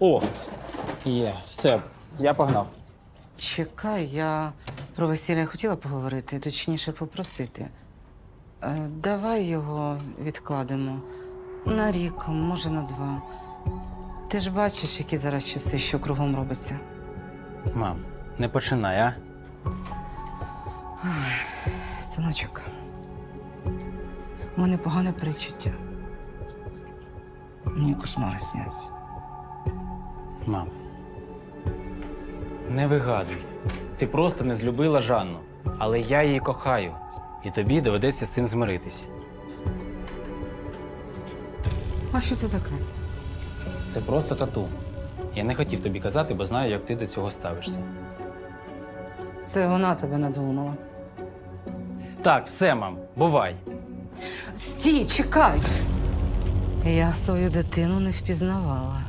О, є, все, я погнав. Чекай, я про весілля хотіла поговорити, точніше попросити. Е, давай його відкладемо на рік, може на два. Ти ж бачиш, які зараз часи, що кругом робиться. Мам, не починай, а? Синочок, у мене погане перечуття. Мені кошмари сняться. Мам. Не вигадуй. Ти просто не злюбила Жанну. Але я її кохаю. І тобі доведеться з цим змиритися. А що це таке? Це просто тату. Я не хотів тобі казати, бо знаю, як ти до цього ставишся. Це вона тебе надумала. Так, все, мам, бувай. Стій, чекай! Я свою дитину не впізнавала.